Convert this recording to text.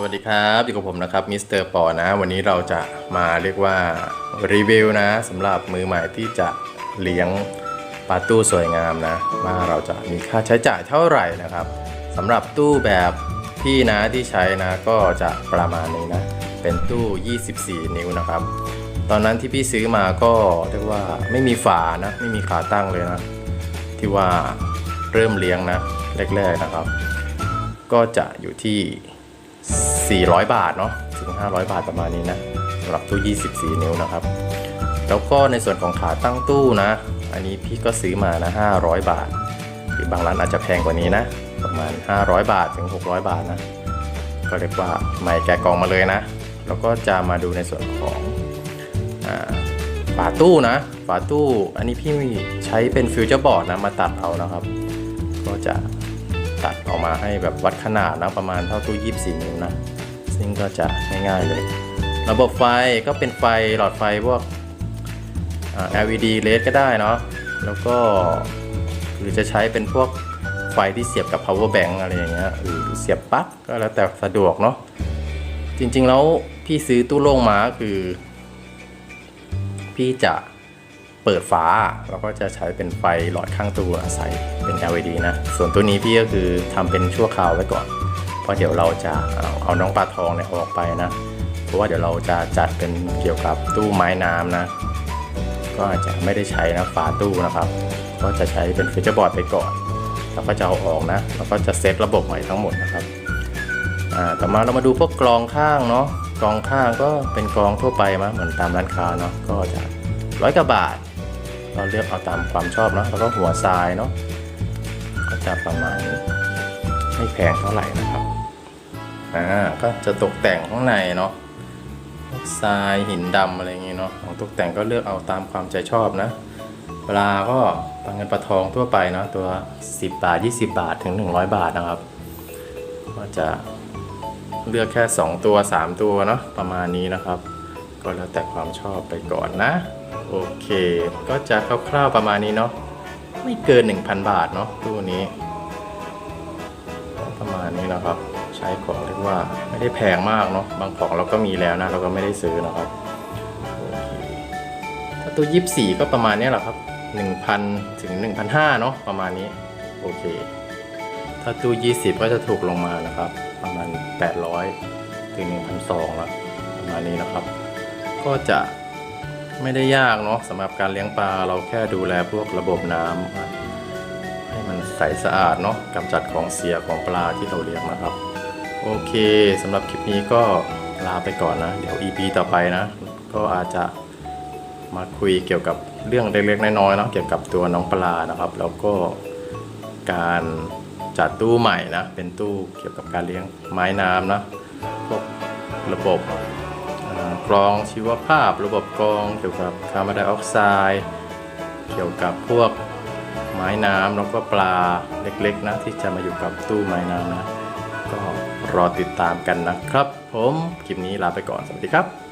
สวัสดีครับอยู่กับผมนะครับมิสเตอร์ปอนะ วันนี้เราจะมาเรียกว่ารีวิวนะสำหรับมือใหม่ที่จะเลี้ยงปลาตู้สวยงามนะว่าเราจะมีค่าใช้จ่ายเท่าไหร่นะครับสำหรับตู้แบบพี่นะที่ใช้นะก็จะประมาณนี้นะ เป็นตู้ 24 นิ้วนะครับ ตอนนั้นที่พี่ซื้อมาก็เรียกว่าไม่มีฝานะไม่มีขาตั้งเลยนะที่ว่าเริ่มเลี้ยงนะแรกๆนะครับ ก็จะอยู่ที่ 400 บาทเนาะถึง 500 บาทประมาณนี้นะสำหรับตู้ 24 นิ้วนะครับ แล้วก็ในส่วนของขาตั้งตู้นะ อันนี้พี่ก็ซื้อมานะ 500 บาท หรือบางร้านอาจจะแพงกว่านี้นะ ประมาณ 500 บาทถึง 600 บาทนะ ก็เรียกว่าใหม่แกะกล่องมาเลยนะ แล้วก็จะมาดูในส่วนของฝาตู้นะ ฝาตู้ อันนี้พี่ใช้เป็นฟิวเจอร์บอร์ดนะมาตัดเอานะครับ ก็จะ ตัดออกมาให้แบบวัดขนาดนะประมาณเท่าตู้ 24 นิ้วนะซึ่งก็จะง่ายๆเลย ระบบไฟก็เป็นไฟหลอดไฟพวก LED LED ก็ได้เนาะแล้วก็หรือจะใช้เป็นพวกไฟที่เสียบกับ power bank อะไรอย่างเงี้ยหรือเสียบปลั๊กก็แล้วแต่สะดวกเนาะจริงๆแล้วพี่ซื้อตู้โล่งมาคือ พี่จะ เปิดฝาแล้วก็จะใช้เป็นไฟหลอดข้างตัวใส่เป็น LED นะ ส่วนตัวนี้พี่ก็คือทำเป็นชั่วคราวไว้ก่อน เพราะเดี๋ยวเราจะเอาเอาน้องปลาทองเนี่ยออกไปนะ เพราะว่าเดี๋ยวเราจะจัดเป็นเกี่ยวกับตู้ไม้น้ำนะ ก็อาจจะไม่ได้ใช้นะฝาตู้นะครับ ก็จะใช้เป็นฟิวเจอร์บอร์ดไปก่อน แล้วก็จะเอาออกนะ แล้วก็จะเซตระบบใหม่ทั้งหมดนะครับอ่าต่อมาเรามาดูพวกกรองข้างเนาะกรองข้างก็เป็นกรองทั่วไปมั้ยเหมือนตามร้านค้าเนาะก็จะร้อยกว่าบาท เราเลือกเอาตามความชอบเนาะแล้วก็หัวทรายเนาะก็จะประมาณนี้ไม่แพงเท่าไหร่นะครับอ่าก็จะตกแต่งข้างในเนาะทรายหินดำอะไรอย่างงี้เนาะของตกแต่งก็เลือกเอาตามความใจชอบนะปลาก็ปลาเงินปลาทองทั่วไปเนาะตัว 10 บาท 20 บาทถึง 100 บาทนะครับก็จะเลือกแค่ 2 ตัว 3 ตัวเนาะประมาณนี้นะครับ ก็แล้วแต่ความชอบไปก่อนนะ โอเค ก็จะคร่าวๆประมาณนี้เนาะไม่เกิน 1,000 บาทเนาะตู้นี้ก็ประมาณนี้นะครับ ใช้ของเรียกว่าไม่ได้แพงมากเนาะบางของเราก็มีแล้วนะเราก็ไม่ได้ซื้อนะครับโอเคถ้าตัว24ก็ประมาณนี้แหละครับ 1,000 ถึง 1,500เนาะประมาณนี้โอเค ถ้าตู้20 ก็จะถูกลงมานะครับ ประมาณ 800 ถึง 1,200แล้วประมาณนี้นะครับ ก็จะ ไม่ได้ยากเนาะสำหรับการเลี้ยงปลาเราแค่ดูแลพวกระบบน้ำให้มันใสสะอาดเนาะกำจัดของเสียของปลาที่เราเลี้ยงนะครับ โอเคสำหรับคลิปนี้ก็ลาไปก่อนนะ เดี๋ยว EP ต่อไปนะ ก็อาจจะมาคุยเกี่ยวกับเรื่องเล็กๆน้อยๆเนาะเกี่ยวกับตัวน้องปลานะครับ แล้วก็การจัดตู้ใหม่นะ เป็นตู้เกี่ยวกับการเลี้ยงไม้น้ำนะพวกระบบ กรองชีวภาพ ระบบกรองเกี่ยวกับคาร์บอนไดออกไซด์เกี่ยวกับพวกไม้น้ำแล้วก็ปลาเล็กๆนะที่จะมาอยู่กับตู้ไม้น้ำนะก็รอติดตามกันนะครับ ผมคลิปนี้ลาไปก่อนสวัสดีครับ